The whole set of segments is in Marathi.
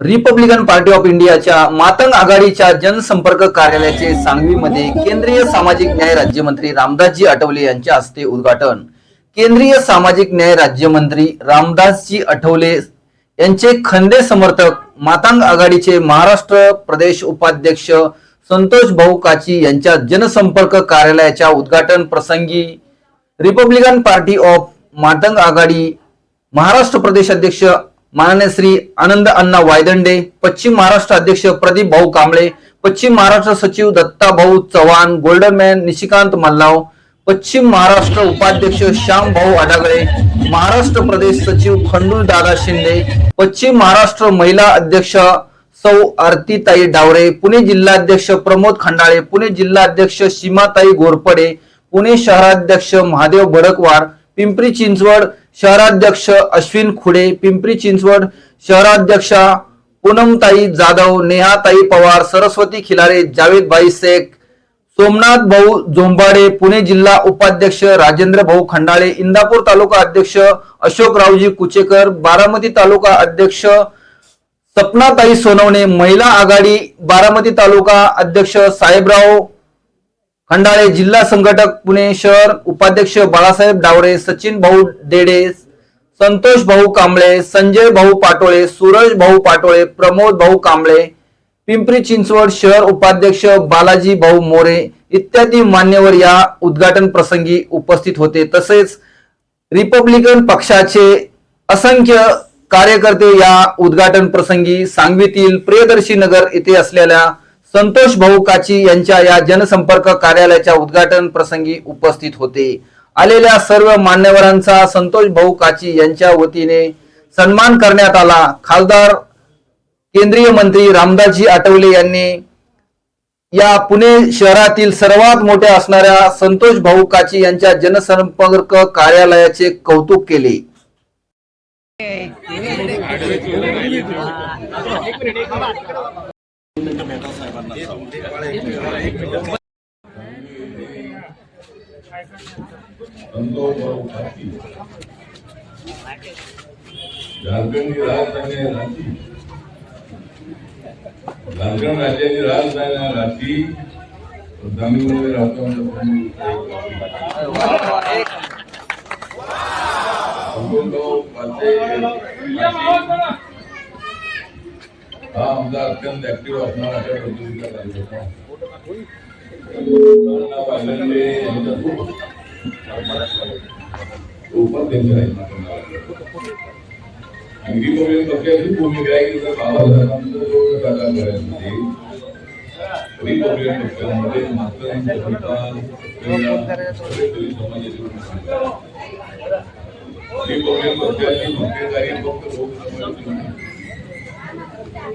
रिपब्लिकन पार्टी ऑफ इंडियाच्या मातंग आघाडीच्या जनसंपर्क कार्यालयाचे सांगवीमध्ये केंद्रीय सामाजिक न्याय राज्यमंत्री रामदासजी आठवले यांच्या हस्ते उद्घाटन. केंद्रीय सामाजिक न्याय राज्यमंत्री रामदासजी आठवले यांचे खंदे समर्थक मातांग आघाडीचे महाराष्ट्र प्रदेश उपाध्यक्ष संतोष भाऊ काची यांच्या जनसंपर्क कार्यालयाच्या उद्घाटन प्रसंगी republican party of Matang Aghadi Maharashtra प्रदेश अध्यक्ष माननीय श्री आनंद अण्णा वायदंडे पश्चिम महाराष्ट्र अध्यक्ष प्रदीप भाऊ कांबळे पश्चिम महाराष्ट्र सचिव दत्ता भाऊ चव्हाण गोल्डनमॅन निशिकांत मल्लाव पश्चिम महाराष्ट्र उपाध्यक्ष श्याम भाऊ अडागळे महाराष्ट्र प्रदेश सचिव खंडू दादा शिंदे पश्चिम महाराष्ट्र महिला अध्यक्ष सौ आरतीताई डावरे पुणे जिल्हाध्यक्ष प्रमोद खंडाळे पुणे जिल्हाध्यक्ष सीमाताई घोरपडे पुणे शहराध्यक्ष महादेव भडकवार पिंपरी चिंचवड शहराध्यक्ष अश्विन खुडे पिंपरी चिंचवड शहराध्यक्षा पूनमताई जाधव नेहाताई पवार सरस्वती खिलारे जावेद भाई शेख सोमनाथ भाऊ झोंबाडे पुणे जिल्हा उपाध्यक्ष राजेंद्र भाऊ खंडाळे इंदापूर तालुका अध्यक्ष अशोकरावजी कुचेकर बारामती तालुका अध्यक्ष सपनाताई सोनवणे महिला आघाडी बारामती तालुका अध्यक्ष साहेबराव खंडाळे जिल्हा संघटक पुणे शहर उपाध्यक्ष बाळासाहेब डावरे सचिन भाऊ डेडे संतोष भाऊ कांबळे संजय भाऊ पाटोळे सूरज भाऊ पाटोळे प्रमोद भाऊ कांबळे पिंपरी चिंचवड शहर उपाध्यक्ष बालाजी भाऊ मोरे इत्यादी मान्यवर या उद्घाटन प्रसंगी उपस्थित होते. तसेच रिपब्लिकन पक्षाचे असंख्य कार्यकर्ते या उद्घाटन प्रसंगी सांगवीतील प्रियदर्शी नगर येथे असलेल्या संतोष भाऊ काची यांच्या या जनसंपर्क कार्यालयाच्या उद्घाटन प्रसंगी उपस्थित होते. आलेल्या सर्व मान्यवरांचा संतोष भाऊ काची यांच्या वतीने सन्मान करण्यात आला. खासदार केंद्रीय मंत्री रामदासजी आठवले यांनी या पुणे शहरातील सर्वात मोठ्या असणाऱ्या संतोष भाऊ काची यांच्या जनसंपर्क कार्यालयाचे कौतुक केले. संतोष राजधानी आहे रांची. झारखंड राज्याची राजधानी आहे रांची. जमीनमध्ये राहतो म्हणजे हा आमचा अत्यंत ऍक्टिव्ह असणारा अशा पद्धतीचा कार्यक्रम. आहे. अण्णा वायदंडे भूमिका आहे की जर जो साकार रिपब्लिकन पक्षामध्ये मात्र समाजाची रिपब्लिकन पक्षाची फक्त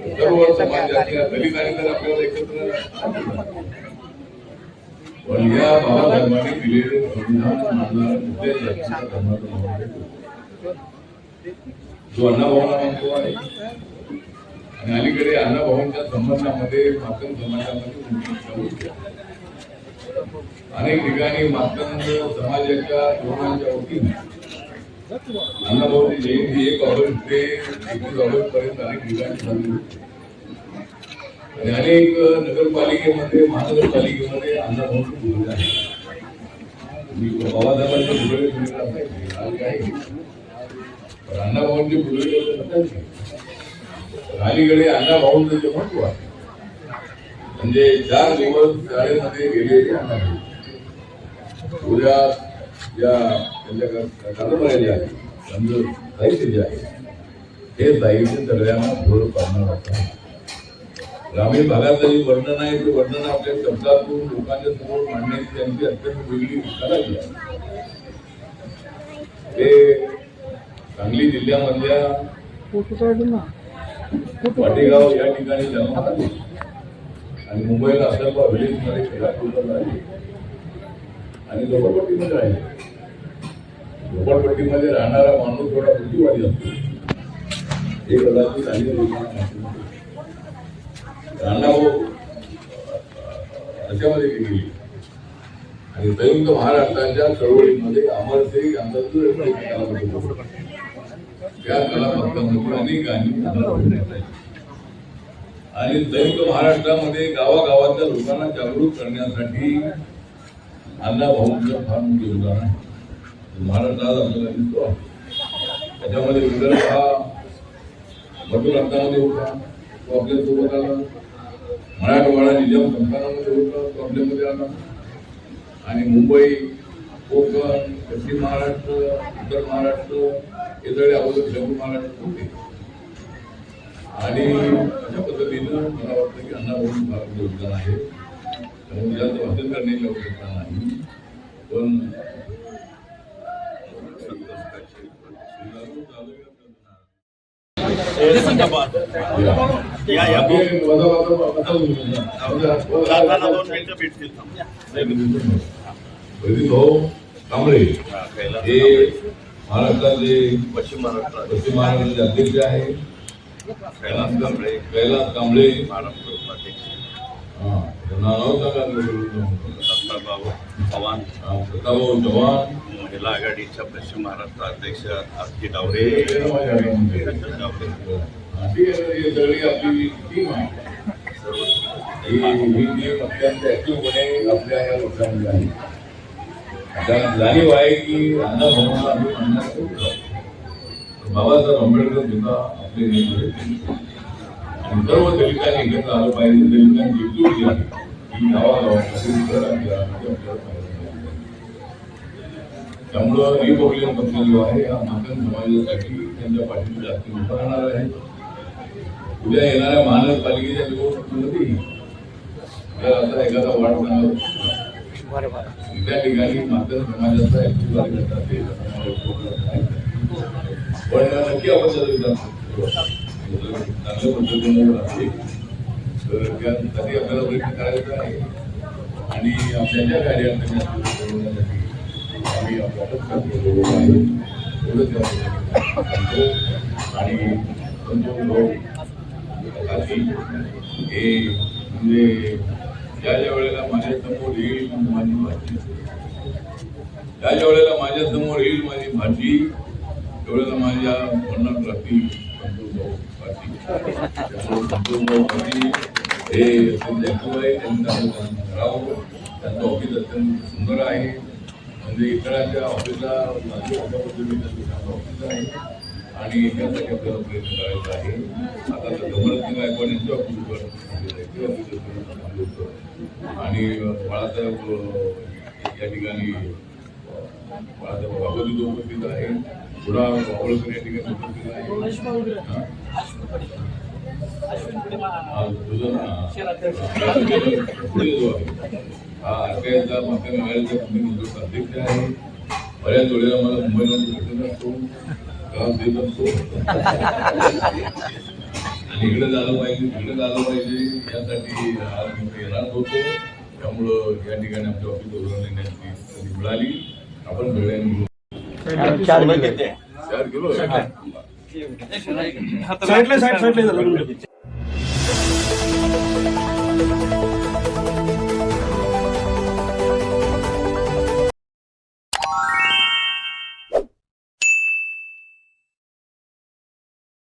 तर आपल्याला एकत्र पण या बाबासाहेबांनी दिलेले संविधान मानणारा जातीचा धर्माचा जो अण्णाभाऊंना मानतो आहे आणि अलीकडे अण्णाभाऊंच्या संबंधामध्ये मातंग समाजामध्ये अनेक ठिकाणी मातंग समाजाच्या लोकांच्या वतीने अण्णाभाऊची जयंती एक ऑगस्ट ते एकवीस ऑगस्ट पर्यंत अनेक ठिकाणी झाली आणि अनेक नगरपालिकेमध्ये महानगरपालिकेमध्ये अण्णाभाऊची भूमिका आहे मी बाबासाहेबांच्या भूमिकेची भूमिका असायची पण अण्णाभाऊंची भूमिका नसायची अलीकडे अण्णाभाऊंचं जे महत्त्व आहे म्हणजे चार दिवस शाळेमध्ये गेलेले अण्णाभाऊ उद्या या त्यांच्या कादंबऱ्या ज्या आहेत साहित्य जे आहे. हे साहित्य सगळ्यांना थोडं पाडणार असतं ग्रामीण भागातलं जे वर्णन आहे ते वर्णन आपल्या शब्दातून लोकांच्या समोर मांडण्याची त्यांची अत्यंत वेगळी कला आहे. ते सांगली जिल्ह्यामधल्या पाटेगाव या ठिकाणी जन्म आणि मुंबईला असरपा विलेजमध्ये खेळाडू झाले आणि झोपडपट्टीमध्ये राहिले. झोपडपट्टीमध्ये राहणारा माणूस थोडा बुद्धिवादी असतो. हे कदाचित आणि लोकांना गेली. आणि संयुक्त महाराष्ट्राच्या चळवळीमध्ये अमरसिंग यांचा जो एक त्या कलापथकामध्ये अनेकांनी आणि संयुक्त महाराष्ट्रामध्ये गावागावातल्या लोकांना जागरूक करण्यासाठी अण्णा भाऊंचं फार मोठे योगदान आहे. महाराष्ट्र आज आपल्याला दिसतो. त्याच्यामध्ये विदर्भ हा भरपूर अंतामध्ये होता. तो आपल्यासोबत आला. मराठवाडा निजाम संस्थानामध्ये होता. तो आपल्यामध्ये आला. आणि मुंबई कोकण पश्चिम महाराष्ट्र उत्तर महाराष्ट्र हे सगळे अगोदर शंभू महाराष्ट्र होते. आणि अशा पद्धतीनं मला वाटतं की अण्णा म्हणून फार मोठं योगदान आहे. त्यामुळे जास्त भाषण करण्याची आवश्यकता नाही पण या या जाताना दोन मिनिटं भेटतील वैदिक भाऊ कांबळे हे। महाराष्ट्रातले पश्चिम महाराष्ट्रात पश्चिम महाराष्ट्राचे अध्यक्ष आहे कैलास कांबळे कैलास कांबळे महाराष्ट्र उपाध्यक्ष। हा, त्यांना नाव दत्ताभाऊ चव्हाण महिला आघाडीच्या पश्चिम महाराष्ट्र अध्यक्ष आरती डावरे डावरे ही सगळी आपली टीम आहे ही टीम अत्यंत आपल्या या लोकांमध्ये आहे आता जाणीव आहे की अण्णा आम्ही म्हणणार बाबासाहेब आंबेडकर सुद्धा आपले नेते सर्व दलितांनी एकत्र आलं पाहिजे दलितांची एकजूट आहे ही गावागावामध्ये त्यामुळं रिपब्लिकन पक्ष जो आहे हा मातंग समाजासाठी त्यांच्या पाठीशी जास्त उभा राहणार आहे उद्या येणाऱ्या महानगरपालिकेच्या निवडणुकीमध्ये जर असा एखादा वाट जाणार त्या ठिकाणी मातंग समाजाचा ऍक्टिव्ह कार्यकर्ता असेल पण नक्की आपण त्याचा विचार चांगल्या पद्धतीने तर त्यासाठी आपल्याला प्रयत्न करायचा आहे. आणि आपल्या ज्या आम्ही आहे एवढंच आणि हे म्हणजे ज्या ज्या वेळेला माझ्यासमोर येईल माझी भाजी ज्या ज्या वेळेला माझ्यासमोर येईल माझी भाजी त्यावेळेला माझ्या मनात राहतील संतोष भाऊ हे अत्यंत आहे त्यांचं ऑफिस अत्यंत सुंदर आहे म्हणजे इतरांच्या ऑफिसला अशा पद्धतीने ऑफिस आहे आणि त्यासाठी आपल्याला प्रयत्न करायचा आहे आता तर किंवा गायकवाड यांच्या ऑफिसवर आणि बाळासाहेब या ठिकाणी बाळासाहेब बाबाजी जो उपस्थित आहे थोडा बावळकर या ठिकाणी उपस्थित आहे पुढे जो आहे. हा आरकायचा अध्यक्ष आहे बऱ्याच वेळेला मला मुंबईमध्ये भेटत असतो देत असतो आणि इकडे झालं पाहिजे तिकडे झालं पाहिजे यासाठी आज मी येणार होतो त्यामुळं या ठिकाणी आमच्या ऑफिस उघडून संधी मिळाली आपण सगळ्यांनी चार किलो. साईडला साईड साईडला झालं.